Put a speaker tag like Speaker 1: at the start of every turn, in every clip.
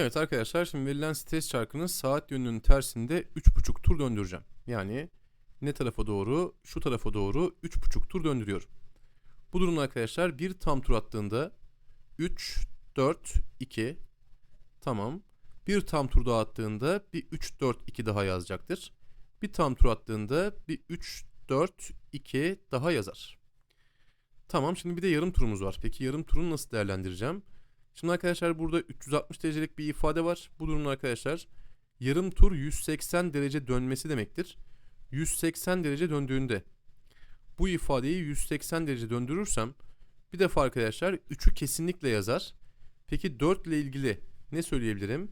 Speaker 1: Evet arkadaşlar şimdi verilen stres çarkını saat yönünün tersinde 3,5 tur döndüreceğim. Yani ne tarafa doğru? Şu tarafa doğru 3,5 tur döndürüyorum. Bu durumda arkadaşlar bir tam tur attığında 3, 4, 2 tamam. Bir tam tur daha attığında bir 3, 4, 2 daha yazacaktır. Bir tam tur attığında bir 3, 4, 2 daha yazar. Tamam şimdi bir de yarım turumuz var. Peki yarım turunu nasıl değerlendireceğim? Şimdi arkadaşlar burada 360 derecelik bir ifade var. Bu durumda arkadaşlar yarım tur 180 derece dönmesi demektir. 180 derece döndüğünde bu ifadeyi 180 derece döndürürsem bir defa arkadaşlar 3'ü kesinlikle yazar. Peki 4 ile ilgili ne söyleyebilirim?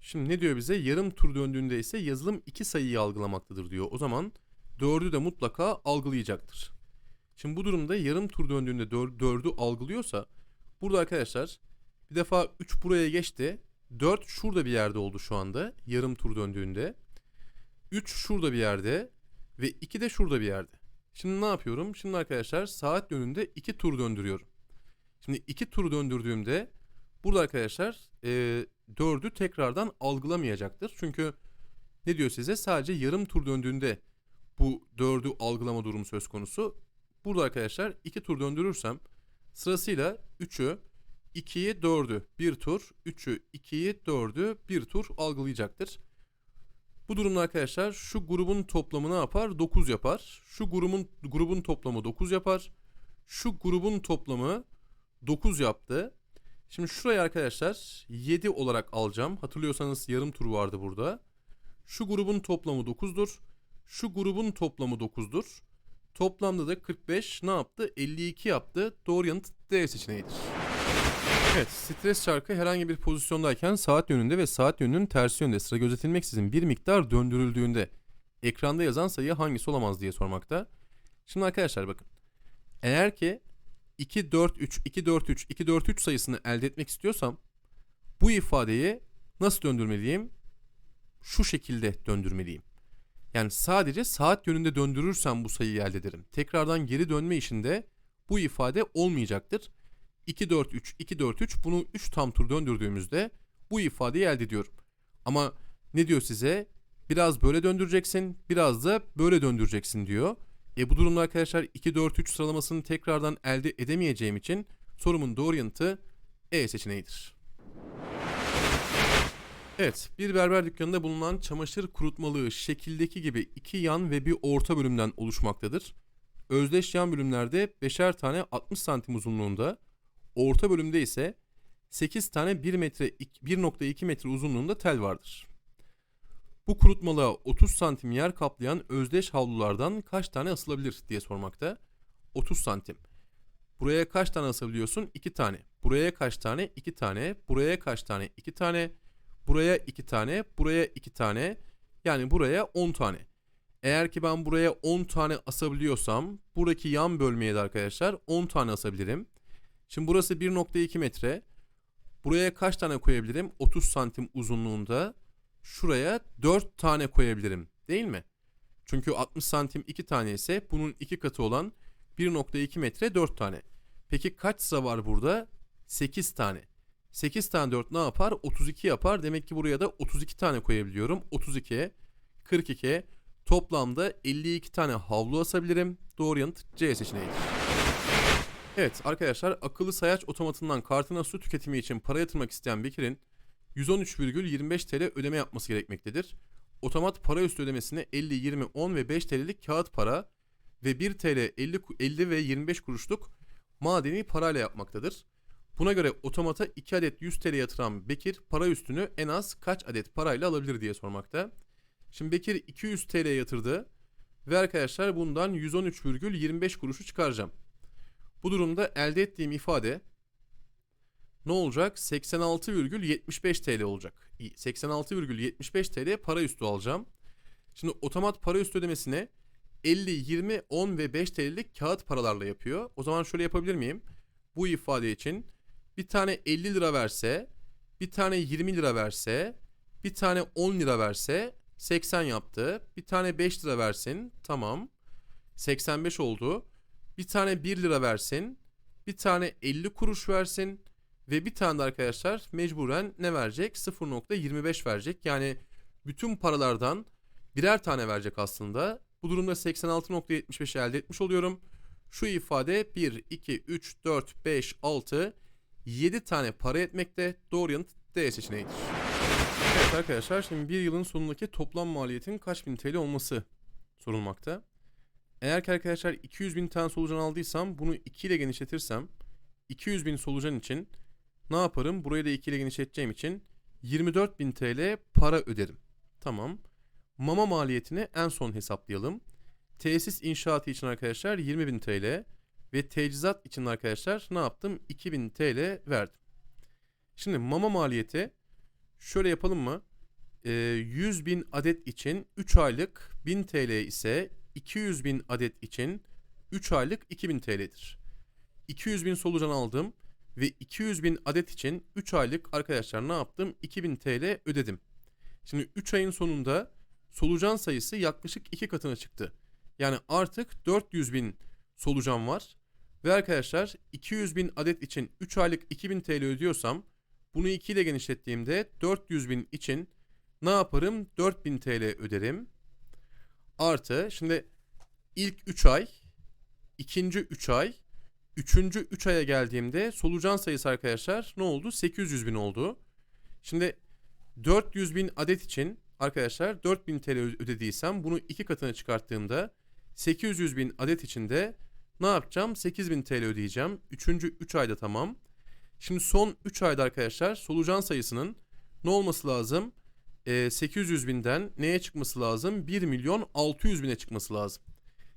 Speaker 1: Şimdi ne diyor bize? Yarım tur döndüğünde ise yazılım iki sayıyı algılamaktadır diyor. O zaman 4'ü de mutlaka algılayacaktır. Şimdi bu durumda yarım tur döndüğünde 4'ü algılıyorsa burada arkadaşlar bir defa 3 buraya geçti. 4 şurada bir yerde oldu şu anda yarım tur döndüğünde. 3 şurada bir yerde ve 2 de şurada bir yerde. Şimdi ne yapıyorum? Şimdi arkadaşlar saat yönünde 2 tur döndürüyorum. Şimdi 2 tur döndürdüğümde burada arkadaşlar e, 4'ü tekrardan algılamayacaktır. Çünkü ne diyor size? Sadece yarım tur döndüğünde bu 4'ü algılama durumu söz konusu. Burada arkadaşlar 2 tur döndürürsem sırasıyla 3'ü, 2'yi, 4'ü bir tur, 3'ü, 2'yi, 4'ü bir tur algılayacaktır. Bu durumda arkadaşlar şu grubun toplamı ne yapar? 9 yapar. Şu grubun grubun toplamı 9 yapar. Şu grubun toplamı 9 yaptı. Şimdi şurayı arkadaşlar 7 olarak alacağım. Hatırlıyorsanız yarım tur vardı burada. Şu grubun toplamı 9'dur. Şu grubun toplamı 9'dur. Toplamda da 45 ne yaptı? 52 yaptı. Doğru yanıt D seçeneğidir. Evet, stres çarkı herhangi bir pozisyondayken saat yönünde ve saat yönünün tersi yönde sıra gözetilmeksizin bir miktar döndürüldüğünde ekranda yazan sayı hangisi olamaz diye sormakta. Şimdi arkadaşlar bakın. Eğer ki 2 4 3 2 4 3 2 4 3 sayısını elde etmek istiyorsam bu ifadeyi nasıl döndürmeliyim? Şu şekilde döndürmeliyim. Yani sadece saat yönünde döndürürsem bu sayıyı elde ederim. Tekrardan geri dönme işinde bu ifade olmayacaktır. 2 4 3 2 4 3 bunu 3 tam tur döndürdüğümüzde bu ifadeyi elde ediyorum. Ama ne diyor size? Biraz böyle döndüreceksin, biraz da böyle döndüreceksin diyor. E bu durumda arkadaşlar 2 4 3 sıralamasını tekrardan elde edemeyeceğim için sorumun doğru yanıtı E seçeneğidir. Evet, bir berber dükkanında bulunan çamaşır kurutmalığı şekildeki gibi iki yan ve bir orta bölümden oluşmaktadır. Özdeş yan bölümlerde beşer tane 60 santim uzunluğunda, orta bölümde ise 8 tane 1 metre 1.2 metre uzunluğunda tel vardır. Bu kurutmalığa 30 santim yer kaplayan özdeş havlulardan kaç tane asılabilir diye sormakta. 30 santim. Buraya kaç tane asabiliyorsun? 2 tane. Buraya kaç tane? 2 tane. Buraya kaç tane? 2 tane. Buraya 2 tane. Buraya 2 tane. Yani buraya 10 tane. Eğer ki ben buraya 10 tane asabiliyorsam buradaki yan bölmeye de arkadaşlar 10 tane asabilirim. Şimdi burası 1.2 metre. Buraya kaç tane koyabilirim? 30 santim uzunluğunda. Şuraya 4 tane koyabilirim. Değil mi? Çünkü 60 santim 2 tane ise bunun 2 katı olan 1.2 metre 4 tane. Peki kaç sıra var burada? 8 tane. 8 tane 4 ne yapar? 32 yapar. Demek ki buraya da 32 tane koyabiliyorum. 32, 42, toplamda 52 tane havlu asabilirim. Doğru yanıt C seçeneğidir. Evet arkadaşlar akıllı sayaç otomatından kartına su tüketimi için para yatırmak isteyen Bekir'in 113,25 TL ödeme yapması gerekmektedir. Otomat para üstü ödemesini 50, 20, 10 ve 5 TL'lik kağıt para ve 1 TL 50, 50 ve 25 kuruşluk madeni parayla yapmaktadır. Buna göre otomata 2 adet 100 TL yatıran Bekir para üstünü en az kaç adet parayla alabilir diye sormakta. Şimdi Bekir 200 TL yatırdı ve arkadaşlar bundan 113,25 kuruşu çıkaracağım. Bu durumda elde ettiğim ifade ne olacak? 86,75 TL olacak. 86,75 TL para üstü alacağım. Şimdi otomat para üstü ödemesine 50, 20, 10 ve 5 TL'lik kağıt paralarla yapıyor. O zaman şöyle yapabilir miyim? Bu ifade için bir tane 50 lira verse, bir tane 20 lira verse, bir tane 10 lira verse 80 yaptı. Bir tane 5 lira versin. Tamam. 85 oldu. Bir tane 1 lira versin. Bir tane 50 kuruş versin. Ve bir tane de arkadaşlar mecburen ne verecek? 0.25 verecek. Yani bütün paralardan birer tane verecek aslında. Bu durumda 86.75'i elde etmiş oluyorum. Şu ifade 1, 2, 3, 4, 5, 6, 7 tane para etmekte. Doğru yanıt D seçeneğidir. Evet arkadaşlar şimdi bir yılın sonundaki toplam maliyetin kaç bin TL olması sorulmakta. Eğer ki arkadaşlar 200 bin tane solucan aldıysam bunu 2 ile genişletirsem 200 bin solucan için ne yaparım? Burayı da 2 ile genişleteceğim için 24 bin TL para öderim. Tamam. Mama maliyetini en son hesaplayalım. Tesis inşaatı için arkadaşlar 20 bin TL ve tecizat için arkadaşlar ne yaptım? 2000 TL verdim. Şimdi mama maliyeti şöyle yapalım mı? Ee, 100 bin adet için 3 aylık 1000 TL ise 200 bin adet için 3 aylık 2000 TL'dir. 200 bin solucan aldım ve 200 bin adet için 3 aylık arkadaşlar ne yaptım? 2000 TL ödedim. Şimdi 3 ayın sonunda solucan sayısı yaklaşık 2 katına çıktı. Yani artık 400 bin solucan var. Ve arkadaşlar 200 bin adet için 3 aylık 2000 TL ödüyorsam bunu 2 ile genişlettiğimde 400 bin için ne yaparım? 4000 TL öderim. Artı şimdi ilk 3 ay, ikinci 3 ay, üçüncü 3 aya geldiğimde solucan sayısı arkadaşlar ne oldu? 800 bin oldu. Şimdi 400 bin adet için arkadaşlar 4000 TL ödediysem bunu iki katına çıkarttığımda 800 bin adet için de ne yapacağım? 8000 TL ödeyeceğim. Üçüncü 3 ayda tamam. Şimdi son 3 ayda arkadaşlar solucan sayısının ne olması lazım? Ee, 800 binden neye çıkması lazım? 1 milyon 600 bine çıkması lazım.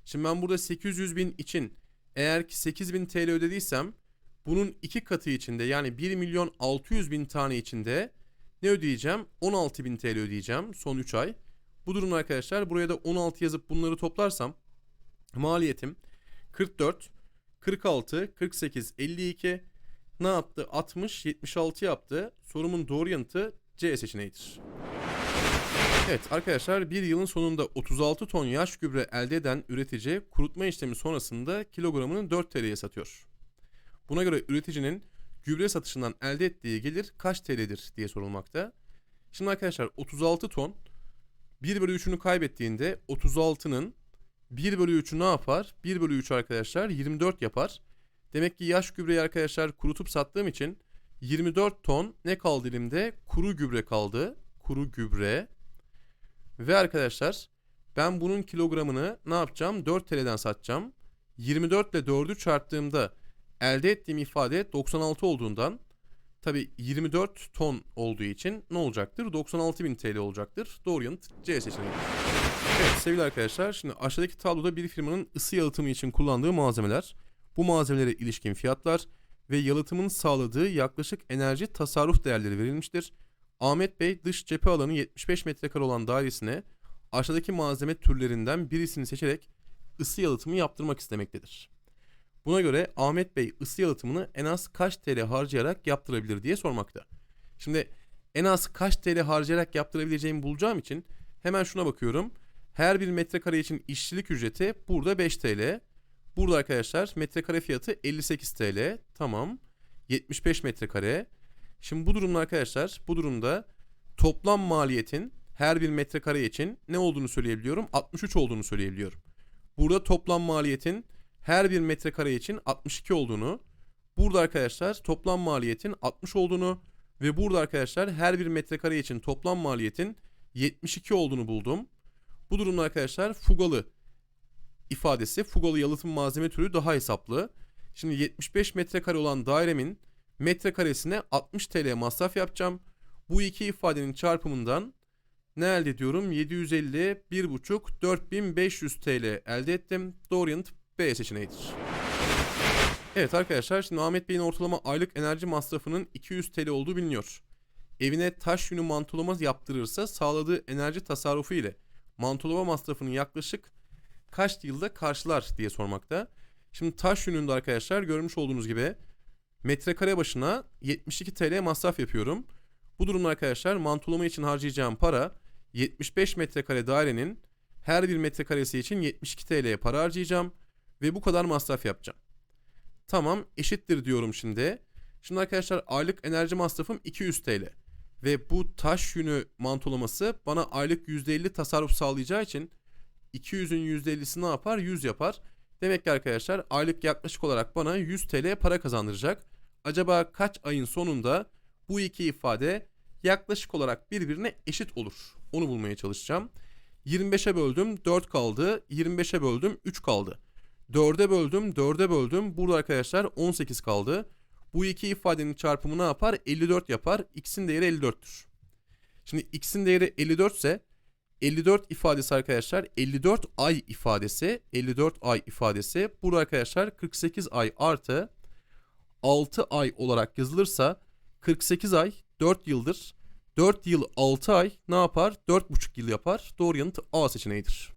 Speaker 1: Şimdi ben burada 800 bin için eğer ki 8000 TL ödediysem bunun iki katı içinde yani 1 milyon 600 bin tane içinde ne ödeyeceğim? 16 bin TL ödeyeceğim son 3 ay. Bu durumda arkadaşlar buraya da 16 yazıp bunları toplarsam maliyetim 44, 46, 48, 52 ne yaptı? 60, 76 yaptı. Sorumun doğru yanıtı C seçeneğidir. Evet arkadaşlar bir yılın sonunda 36 ton yaş gübre elde eden üretici kurutma işlemi sonrasında kilogramını 4 TL'ye satıyor. Buna göre üreticinin gübre satışından elde ettiği gelir kaç TL'dir diye sorulmakta. Şimdi arkadaşlar 36 ton 1 bölü 3'ünü kaybettiğinde 36'nın 1 bölü 3'ü ne yapar? 1 bölü 3 arkadaşlar 24 yapar. Demek ki yaş gübreyi arkadaşlar kurutup sattığım için 24 ton ne kaldı elimde? Kuru gübre kaldı. Kuru gübre. Ve arkadaşlar ben bunun kilogramını ne yapacağım? 4 TL'den satacağım. 24 ile 4'ü çarptığımda elde ettiğim ifade 96 olduğundan tabi 24 ton olduğu için ne olacaktır? 96 bin TL olacaktır. Doğru yanıt C seçeneği. Evet sevgili arkadaşlar şimdi aşağıdaki tabloda bir firmanın ısı yalıtımı için kullandığı malzemeler, bu malzemelere ilişkin fiyatlar ve yalıtımın sağladığı yaklaşık enerji tasarruf değerleri verilmiştir. Ahmet Bey dış cephe alanı 75 metrekare olan dairesine aşağıdaki malzeme türlerinden birisini seçerek ısı yalıtımı yaptırmak istemektedir. Buna göre Ahmet Bey ısı yalıtımını en az kaç TL harcayarak yaptırabilir diye sormakta. Şimdi en az kaç TL harcayarak yaptırabileceğimi bulacağım için hemen şuna bakıyorum. Her bir metrekare için işçilik ücreti burada 5 TL. Burada arkadaşlar metrekare fiyatı 58 TL. Tamam. 75 metrekare. Şimdi bu durumda arkadaşlar bu durumda toplam maliyetin her bir metrekare için ne olduğunu söyleyebiliyorum? 63 olduğunu söyleyebiliyorum. Burada toplam maliyetin her bir metrekare için 62 olduğunu, burada arkadaşlar toplam maliyetin 60 olduğunu ve burada arkadaşlar her bir metrekare için toplam maliyetin 72 olduğunu buldum. Bu durumda arkadaşlar fugalı ifadesi, fugalı yalıtım malzeme türü daha hesaplı. Şimdi 75 metrekare olan dairemin metrekaresine 60 TL masraf yapacağım. Bu iki ifadenin çarpımından ne elde ediyorum? 750, 1,5, 4500 TL elde ettim. Doğru yanıt B seçeneğidir. Evet arkadaşlar şimdi Ahmet Bey'in ortalama aylık enerji masrafının 200 TL olduğu biliniyor. Evine taş yünü mantolama yaptırırsa sağladığı enerji tasarrufu ile mantolama masrafının yaklaşık kaç yılda karşılar diye sormakta. Şimdi taş yününde arkadaşlar görmüş olduğunuz gibi metrekare başına 72 TL masraf yapıyorum. Bu durumda arkadaşlar mantolama için harcayacağım para 75 metrekare dairenin her bir metrekaresi için 72 TL'ye para harcayacağım ve bu kadar masraf yapacağım. Tamam eşittir diyorum şimdi. Şimdi arkadaşlar aylık enerji masrafım 200 TL. Ve bu taş yünü mantolaması bana aylık %50 tasarruf sağlayacağı için 200'ün %50'si ne yapar? 100 yapar. Demek ki arkadaşlar aylık yaklaşık olarak bana 100 TL para kazandıracak. Acaba kaç ayın sonunda bu iki ifade yaklaşık olarak birbirine eşit olur? Onu bulmaya çalışacağım. 25'e böldüm 4 kaldı. 25'e böldüm 3 kaldı. 4'e böldüm 4'e böldüm. Burada arkadaşlar 18 kaldı. Bu iki ifadenin çarpımı ne yapar? 54 yapar. X'in değeri 54'tür. Şimdi X'in değeri 54 ise 54 ifadesi arkadaşlar 54 ay ifadesi 54 ay ifadesi burada arkadaşlar 48 ay artı 6 ay olarak yazılırsa 48 ay 4 yıldır 4 yıl 6 ay ne yapar? 4,5 yıl yapar. Doğru yanıt A seçeneğidir.